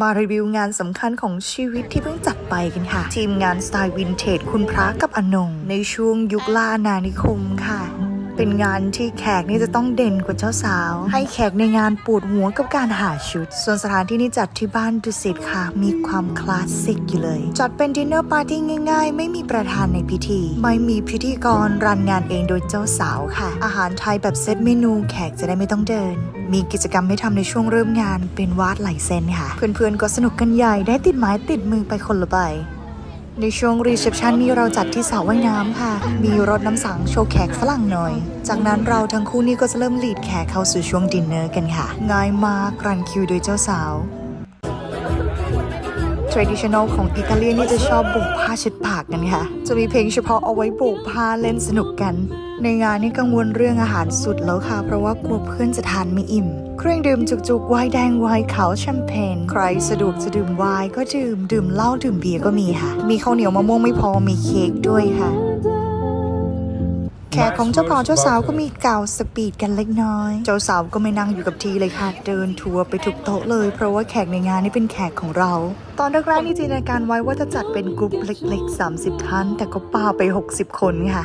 มารีวิวงานสำคัญของชีวิตที่เพิ่งจัดไปกันค่ะ ทีมงานสไตล์วินเทจคุณพระกับอนง ในช่วงยุคล่านานิคมค่ะ เป็นงานที่แขกนี่จะต้องเด่นกว่าเจ้าสาว ให้แขกในงานปวดหัวกับการหาชุด ส่วนสถานที่นี้จัดที่บ้านดุสิตค่ะ มีความคลาสสิกอยู่เลย จัดเป็นดินเนอร์ปาร์ตี้ง่ายๆ ไม่มีประธานในพิธี ไม่มีพิธีกรรันงานเองโดยเจ้าสาวค่ะ อาหารไทยแบบเซตเมนูแขกจะได้ไม่ต้องเดิน มีกิจกรรมให้ทำในช่วงเริ่มงานเป็นวาดลายเส้นค่ะ เพื่อนๆก็สนุกกันใหญ่ได้ติดไม้ติดมือไปคนละใบ ในช่วงรีเซพชันนี้เราจัดที่สระว่ายน้ำค่ะ มีรถน้ำสังโชว์แขกฝรั่งหน่อย จากนั้นเราทั้งคู่นี่ก็จะเริ่มลีดแขกเข้าสู่ช่วงดินเนอร์กันค่ะ ง่ายมากรันคิวโดยเจ้าสาว traditional ของอิตาเลียนนี่จะชอบโบกผ้าเช็ดปากกันค่ะ จะมีเพลงเฉพาะเอาไว้โบกผ้าเล่นสนุกกัน ในงานนี่กังวลเรื่องอาหารสุดแล้วค่ะ เพราะว่ากลัวเพื่อนจะทานไม่อิ่ม เครื่องดื่มจุกๆไวน์แดงไวน์ขาวแชมเปญใครสะดวกจะดื่มไวน์ก็ดื่ม ดื่มเหล้าดื่มเบียร์ก็มีค่ะ มีข้าวเหนียวมะม่วงไม่พอมีเค้กด้วยค่ะ แขกของเจ้าบ่าวเจ้าสาวก็มีเก่าสปีดกันเล็กน้อย เจ้าสาวก็ไม่นั่งอยู่กับทีเลยค่ะ เดินทัวร์ไปทุกโต๊ะเลย เพราะว่าแขกในงานนี่เป็นแขกของเรา ตอนแรกๆนี่จินตนาการไว้ว่าจะจัดเป็นกลุ่มเล็กๆ 30 ท่าน แต่ก็ป่าไป 60 คนค่ะ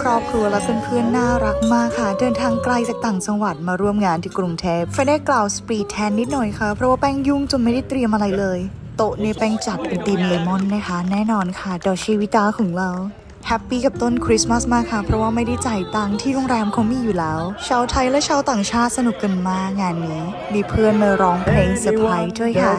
ครอบครัวและเพื่อนๆน่ารักมากค่ะ เดินทางไกลจากต่างจังหวัดมาร่วมงานที่กรุงเทพไฟได้กล่าวสปีดแทนนิดหน่อยค่ะ เพราะว่าแป้งยุ่งจนไม่ได้เตรียมอะไรเลย โต๊ะในแป้งจัดเป็นธีมเลมอนนะคะ แน่นอนค่ะดอชีวิตาของเราแฮปปี้กับต้นคริสต์มาสมากค่ะ เพราะว่าไม่ได้จ่ายตังค์ที่โรงแรมเขามีอยู่แล้ว ชาวไทยและชาวต่างชาติสนุกกันมากงานนี้ มีเพื่อนมาร้องเพลงเซอร์ไพรส์ด้วยค่ะ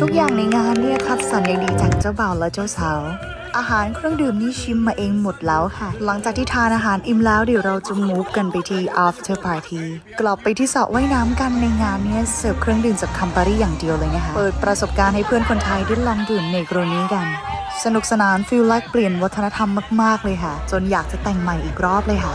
ทุกอย่างในงานเนี่ยคัดสรรอย่างดีจากเจ้าบ่าวและเจ้าสาว อาหารเครื่องดื่มนี่ชิมมาเองหมดแล้วค่ะ หลังจากที่ทานอาหารอิ่มแล้วเดี๋ยวเราจะ move กันไปที่ after party กลับไปที่สระว่ายน้ำกันในงานเนี้ยเสิร์ฟเครื่องดื่มจากคัมปารีอย่างเดียวเลยนะคะ เปิดประสบการณ์ให้เพื่อนคนไทยได้ลองดื่มในกรณีกันสนุกสนานฟิลแลกเปลี่ยนวัฒนธรรมมาก ๆ เลยค่ะ จนอยากจะแต่งใหม่อีกรอบเลยค่ะ